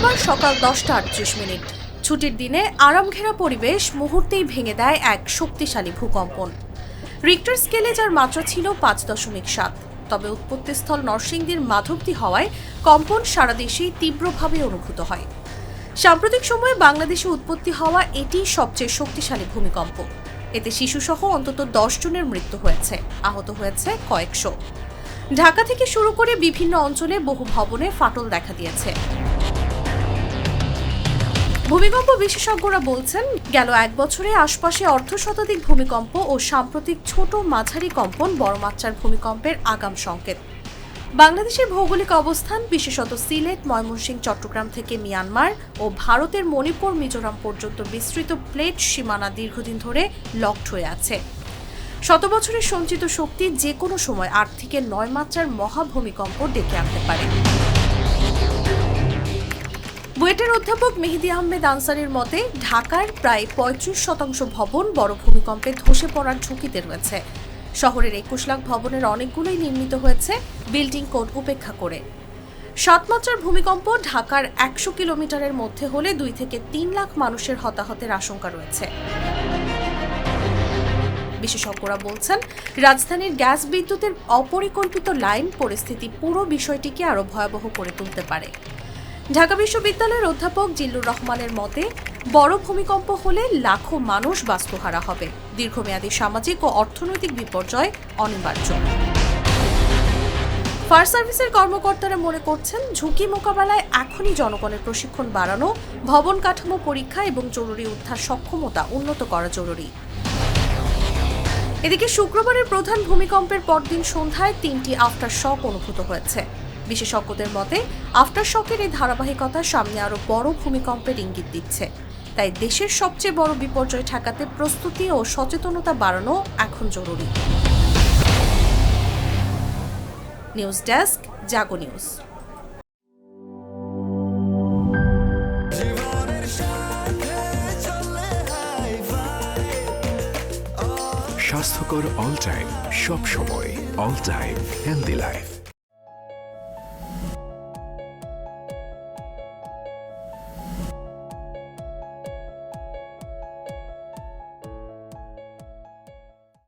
সকাল দশটা আটত্রিশ মিনিট। ছুটির দিনে আরামঘেরা পরিবেশ মুহূর্তেই ভেঙে দেয় এক শক্তিশালী ভূকম্পন। রিক্টার স্কেলে যার মাত্রা ছিল পাঁচ দশমিক সাত, তবে উৎপত্তিস্থল নরসিংদীর মাধবদী হওয়ায় কম্পন সারা দেশেই তীব্রভাবে অনুভূত হয়। সাম্প্রতিক সময়ে বাংলাদেশে উৎপত্তি হওয়া এটি সবচেয়ে শক্তিশালী ভূমিকম্প। এতে শিশুসহ অন্তত দশ জনের মৃত্যু হয়েছে, আহত হয়েছে কয়েকশো। ঢাকা থেকে শুরু করে বিভিন্ন অঞ্চলে বহু ভবনে ফাটল দেখা দিয়েছে। ভূমিকম্প বিশেষজ্ঞরা বলছেন, গেল এক বছরে আশপাশে অর্ধ শতাধিক ভূমিকম্প ও সাম্প্রতিক ছোট মাঝারি কম্পন বড় মাত্রার ভূমিকম্পের আগাম সংকেত। বাংলাদেশের ভৌগোলিক অবস্থান, বিশেষত সিলেট, ময়মনসিংহ, চট্টগ্রাম থেকে মিয়ানমার ও ভারতের মণিপুর, মিজোরাম পর্যন্ত বিস্তৃত প্লেট সীমানা দীর্ঘদিন ধরে লকড হয়ে আছে। শত বছরের সঞ্চিত শক্তি যে কোনো সময় আট থেকে নয় মাত্রার মহাভূমিকম্প ডেকে আনতে পারে। বুয়েটের অধ্যাপক মেহেদি আহমেদ আনসারির মতে, ঢাকার প্রায় পঁয়ত্রিশ শতাংশ ভবন বড় ভূমিকম্পে ধসে পড়ার ঝুঁকিতে রয়েছে। শহরের একুশ লাখ ভবনের অনেকগুলোই নির্মিত হয়েছে, বিল্ডিং কোড উপেক্ষা করে। সাত মাত্রার ভূমিকম্প ঢাকার একশো কিলোমিটারের মধ্যে হলে দুই থেকে তিন লাখ মানুষের হতাহতের আশঙ্কা রয়েছে। বিশেষজ্ঞরা বলছেন, রাজধানীর গ্যাস বিদ্যুতের অপরিকল্পিত লাইন পরিস্থিতি পুরো বিষয়টিকে আরও ভয়াবহ করে তুলতে পারে। ঢাকা বিশ্ববিদ্যালয়ের অধ্যাপক জিল্লুর রহমানের মতে, বড় ভূমিকম্প হলে লাখো মানুষ বাস্তুহারা হবে। দীর্ঘমেয়াদী সামাজিক ও অর্থনৈতিক বিপর্যয় অনিবার্য। ফায়ার সার্ভিসের কর্মকর্তারা মনে করছেন, ঝুঁকি মোকাবেলায় এখনই জনগণের প্রশিক্ষণ বাড়ানো, ভবন কাঠামো পরীক্ষা এবং জরুরি উদ্ধার সক্ষমতা উন্নত করা জরুরি। এদিকে শুক্রবারের প্রধান ভূমিকম্পের পরদিন সন্ধ্যায় তিনটি আফটার শক অনুভূত হয়েছে। বিশেষজ্ঞদের মতে আফটার শকের এই ধারাবাহিকতা সামনে আরও বড় ভূমিকম্পের ইঙ্গিত দিচ্ছে। তাই দেশের সবচেয়ে বড় বিপর্যয় ঠেকাতে প্রস্তুতি ও সচেতনতা বাড়ানো এখন জরুরি। News desk, Jago news. স্বাস্থ্যকর অল টাইম সব সময় অল টাইম হেলদি লাইফ